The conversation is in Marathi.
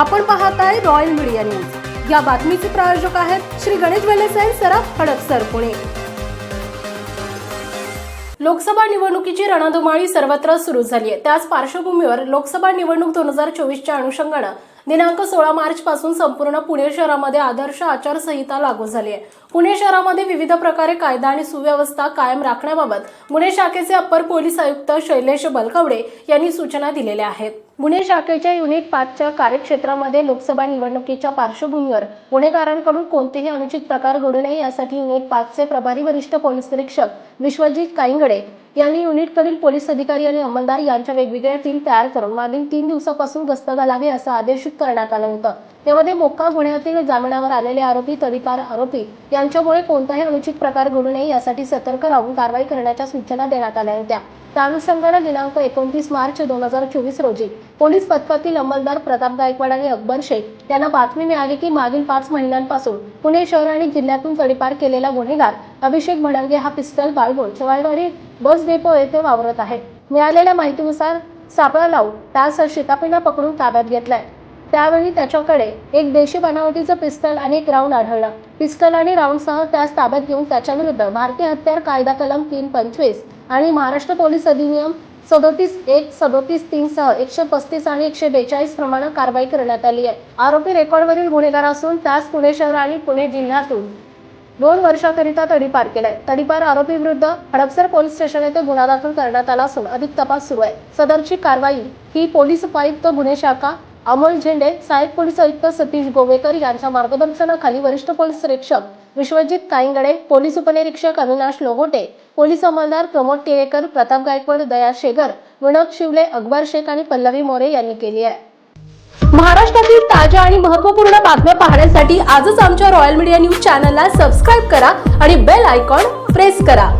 आपण पाहत आहे रॉयल मीडिया न्यूज या बातमीचे प्रायोजक आहेत श्री गणेश वेलेसाई सराफ हडपसर पुणे. लोकसभा निवडणुकीची रणधुमाळी सर्वत्र सुरू झाली आहे. त्याच पार्श्वभूमीवर लोकसभा निवडणूक दोन हजार चोवीसच्या अनुषंगानं दिनांक सोळा मार्च पासून संपूर्ण पुणे शहरामध्ये आदर्श आचारसंहिता लागू झाली आहे. पुणे शहरामध्ये विविध प्रकारे कायदा आणि सुव्यवस्था कायम राखण्याबाबत पुणे शाखेचे अप्पर पोलीस आयुक्त शैलेश बलकवडे यांनी सूचना दिलेल्या आहेत. पुणे शाखेच्या युनिट पाचच्या कार्यक्षेत्रामध्ये लोकसभा निवडणुकीच्या पार्श्वभूमीवर गुन्हेगारांकडून कोणतेही अनुचित प्रकार घडू नये यासाठी युनिट पाचचे प्रभारी वरिष्ठ पोलीस निरीक्षक विश्वजित कायंगडे यांनी युनिटकडील पोलीस अधिकारी आणि अंमलदार यांच्या वेगवेगळ्या टीम तयार करून मागील तीन दिवसापासून गस्त घालावी असं आदेशित करण्यात आलं होतं. त्यामध्ये मोक्का गुन्ह्यातील जामिनावर आलेले आरोपी तडीपार आरोपी यांच्यामुळे कोणताही अनुचित प्रकार घडू नये यासाठी सतर्क राहून कारवाई करण्याच्या सूचना देण्यात आल्या होत्या. त्या अनुषंगानं दिनांक एकोणतीस मार्च दोन हजार चोवीस रोजी. पोलीस पथकातील अंमलदार प्रताप गायकवाड आणि अकबर शेख यांना बातमी मिळाली की मागील पाच महिन्यांपासून पुणे शहर आणि जिल्ह्यातून तडीपार केलेला गुन्हेगार अभिषेक भडंगे हा पिस्टल बाळगून चवाळवाडी बस डेपो येथे वावरत आहे. मिळालेल्या माहितीनुसार सापळा लावून त्यास शितापिना पकडून ताब्यात घेतलाय. त्यावेळी त्याच्याकडे एक देशी बनावटीचं पिस्तल आणि एक राऊंड आढळला. पिस्तल आणि राऊंडसह त्यास ताब्यात घेऊन त्याच्याविरुद्ध भारतीय हत्यार कायदा कलम तीन पंचवीस आणि महाराष्ट्र पोलीस अधिनियम सदोतीस एक सदोतीस तीन सह एकशे पस्तीस आणि एकशे बेचाळीस प्रमाणे कारवाई करण्यात आली आहे. आरोपी रेकॉर्डवरील गुन्हेगार असून त्यास पुणे शहर आणि पुणे जिल्ह्यातून दोन वर्षाकरिता तडीपार केलाय. तडीपार आरोपी विरुद्ध हडपसर पोलीस स्टेशन येथे गुन्हा दाखल करण्यात आला असून अधिक तपास सुरू आहे. सदरची कारवाई ही पोलीस उपायुक्त गुन्हे शाखा अमोल झेंडे सहाय्यक पोलीस आयुक्त सतीश गोवेकर यांच्या मार्गदर्शनाखाली वरिष्ठ पोलीस निरीक्षक विश्वजित काईंगडे पोलीस उपनिरीक्षक अविनाश लोहोटे पोलीस अंमलदार प्रमोद टिळेकर प्रताप गायकवाड दया शेगर विनोद शिवले अकबर शेख आणि पल्लवी मोरे यांनी केली आहे. महाराष्ट्रातील ताज्या आणि महत्त्वपूर्ण बातम्या पाहण्यासाठी आजच आमच्या रॉयल मीडिया न्यूज चॅनलला सबस्क्राईब करा आणि बेल आयकॉन प्रेस करा.